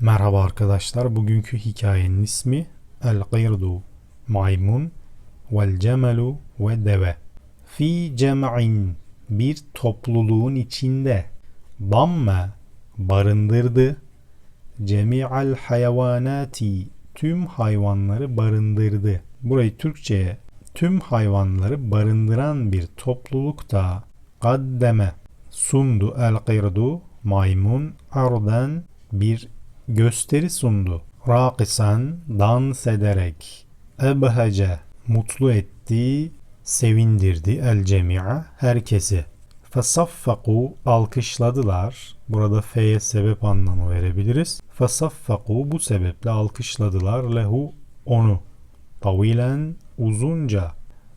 Merhaba arkadaşlar. Bugünkü hikayenin ismi El Qirdu Maymun Vel Cemelu ve Deve. Fi cem'in bir topluluğun içinde damme barındırdı. Cemi'al hayvanati tüm hayvanları barındırdı. Burayı Türkçe'ye tüm hayvanları barındıran bir toplulukta kaddeme sundu el qirdu maymun ardan bir gösteri sundu. Rakisan dans ederek ebhece mutlu etti, sevindirdi el cemi'a herkesi. Fesaffaku alkışladılar. Burada fe'ye sebep anlamı verebiliriz. Fesaffaku bu sebeple alkışladılar lehu onu. Tavilen uzunca.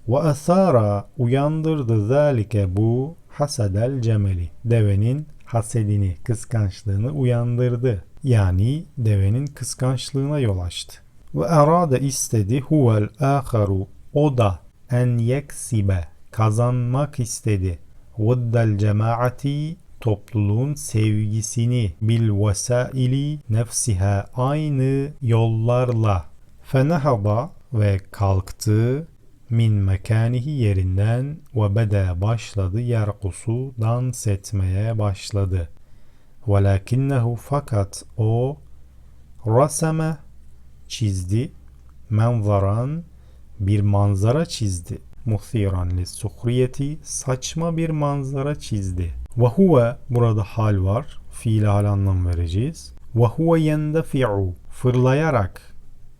Ve asara uyandırdı zalike bu hasedel cemeli. Devenin hasedini, kıskançlığını uyandırdı. Yani devenin kıskançlığına yol açtı. Ve arada istedi huvel aharu o da en yeksibe kazanmak istedi. Veddel cemaati topluluğun sevgisini bil vesaili nefsiha aynı yollarla fenehada ve kalktı min mekanihi yerinden ve bede başladı yerkusu dans etmeye başladı. Velakinnehu fakat o raseme çizdi menzaran bir manzara çizdi. Muhtiran li suhriyeti saçma bir manzara çizdi. Ve huve burada hal var. Fiile hal anlam vereceğiz. Ve huve yendefi'u fırlayarak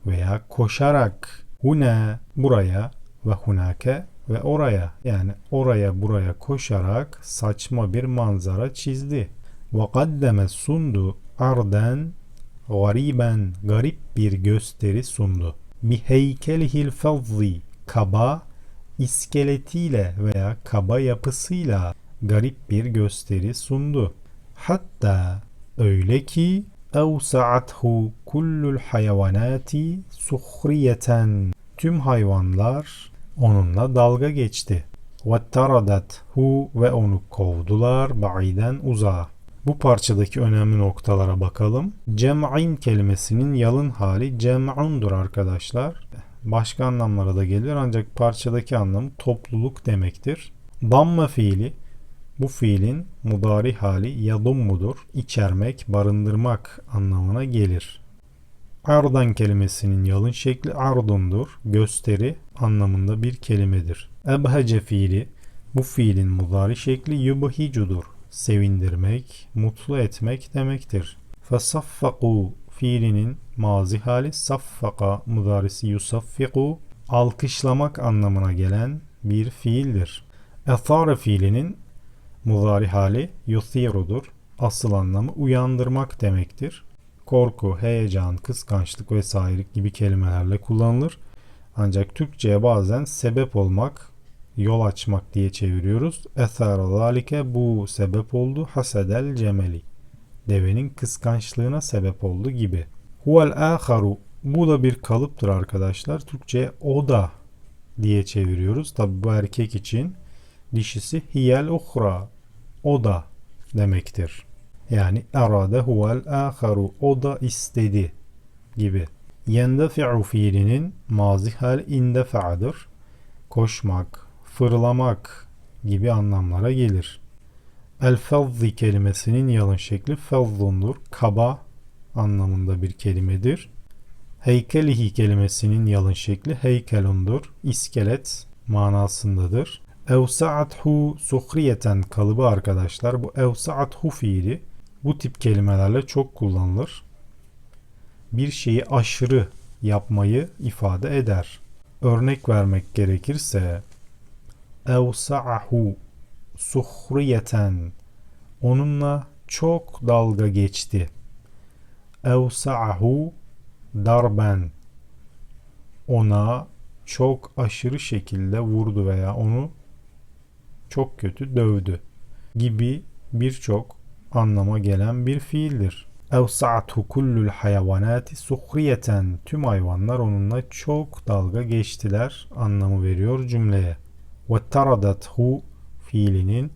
veya koşarak hune buraya ve hunake ve oraya yani oraya buraya koşarak saçma bir manzara çizdi. Ve kaddeme sundu arden gariben garip bir gösteri sundu. Bi heykelihil fazzi kaba iskeletiyle veya kaba yapısıyla garip bir gösteri sundu. Hatta öyle ki evsa'athu kullul hayvanati suhriyeten tüm hayvanlar onunla dalga geçti. Vettaradat hu ve onu kovdular ba'iden uzağa. Bu parçadaki önemli noktalara bakalım. Cem'in kelimesinin yalın hali cem'undur arkadaşlar. Başka anlamlara da gelir ancak parçadaki anlamı topluluk demektir. Damme fiili bu fiilin mudari hali yadummudur. İçermek, barındırmak anlamına gelir. Ardan kelimesinin yalın şekli ardundur. Gösteri anlamında bir kelimedir. Ebhece fiili bu fiilin mudari şekli yubhicudur. Sevindirmek, mutlu etmek demektir. Fesaffaku fiilinin mazi hali saffaka mudarisi yusaffiku alkışlamak anlamına gelen bir fiildir. Ethare fiilinin mudari hali yuthirudur. Asıl anlamı uyandırmak demektir. Korku, heyecan, kıskançlık vesaire gibi kelimelerle kullanılır. Ancak Türkçe'ye bazen sebep olmak, yol açmak diye çeviriyoruz. Ethara zalike bu sebep oldu. Hasedel cemeli. Devenin kıskançlığına sebep oldu gibi. Huvel aharu bu da bir kalıptır arkadaşlar. Türkçe o da diye çeviriyoruz. Tabi bu erkek için dişisi hiyel uhra o da demektir. Yani arade huvel aharu o da istedi gibi. Yendefi'u fiilinin mazi hal indefa'dır. Koşmak, fırlamak gibi anlamlara gelir. El fazzi kelimesinin yalın şekli fezzundur. Kaba anlamında bir kelimedir. Heykelihi kelimesinin yalın şekli heykelundur. İskelet manasındadır. Evsa'athu suhriyeten kalıbı arkadaşlar. Bu evsa'athu fiili bu tip kelimelerle çok kullanılır. Bir şeyi aşırı yapmayı ifade eder. Örnek vermek gerekirse evsa'ahu suhriyeten onunla çok dalga geçti. Evsa'ahu darben ona çok aşırı şekilde vurdu veya onu çok kötü dövdü gibi birçok anlama gelen bir fiildir. Evsa'athu kullul hayvanati suhriyeten tüm hayvanlar onunla çok dalga geçtiler anlamı veriyor cümleye. Ve taradathu fiilinin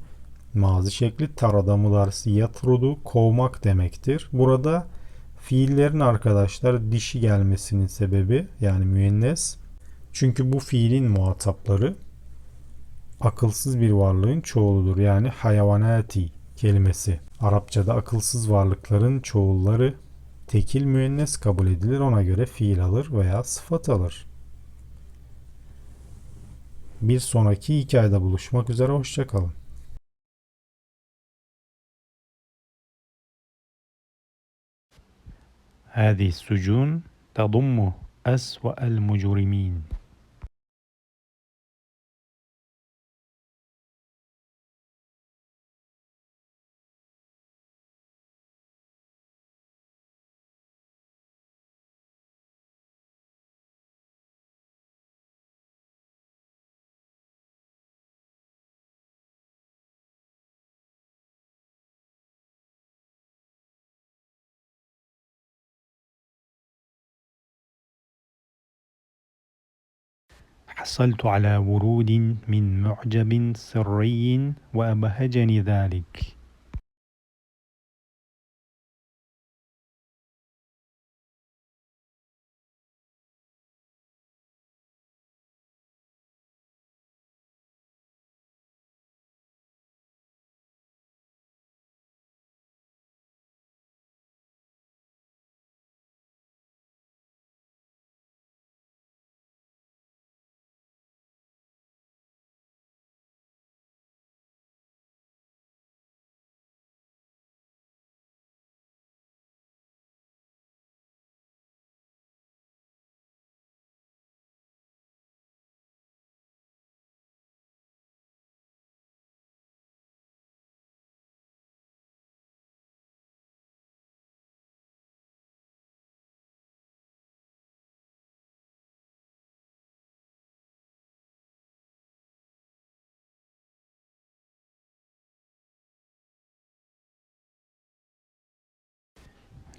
mazi şekli tarada mudarisi yatrudu kovmak demektir. Burada Fiillerin arkadaşlar dişi gelmesinin sebebi yani müennes. Çünkü bu fiilin muhatapları akılsız bir varlığın çoğuludur. Yani hayvanati kelimesi. Arapçada akılsız varlıkların çoğulları tekil müennes kabul edilir. Ona göre fiil alır veya sıfat alır. Bir sonraki hikayede buluşmak üzere. Hoşçakalın. هذه السجون تضم أسوأ المجرمين حصلت على ورود من معجب سري وأبهجني ذلك.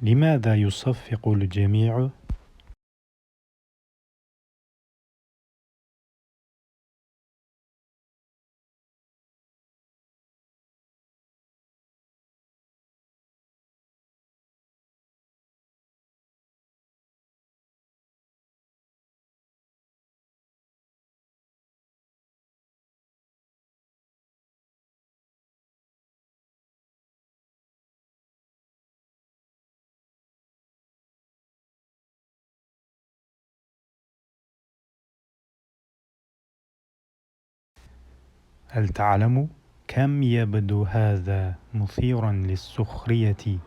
لماذا يصفق الجميع؟ هل تعلم كم يبدو هذا مثيرا للسخرية؟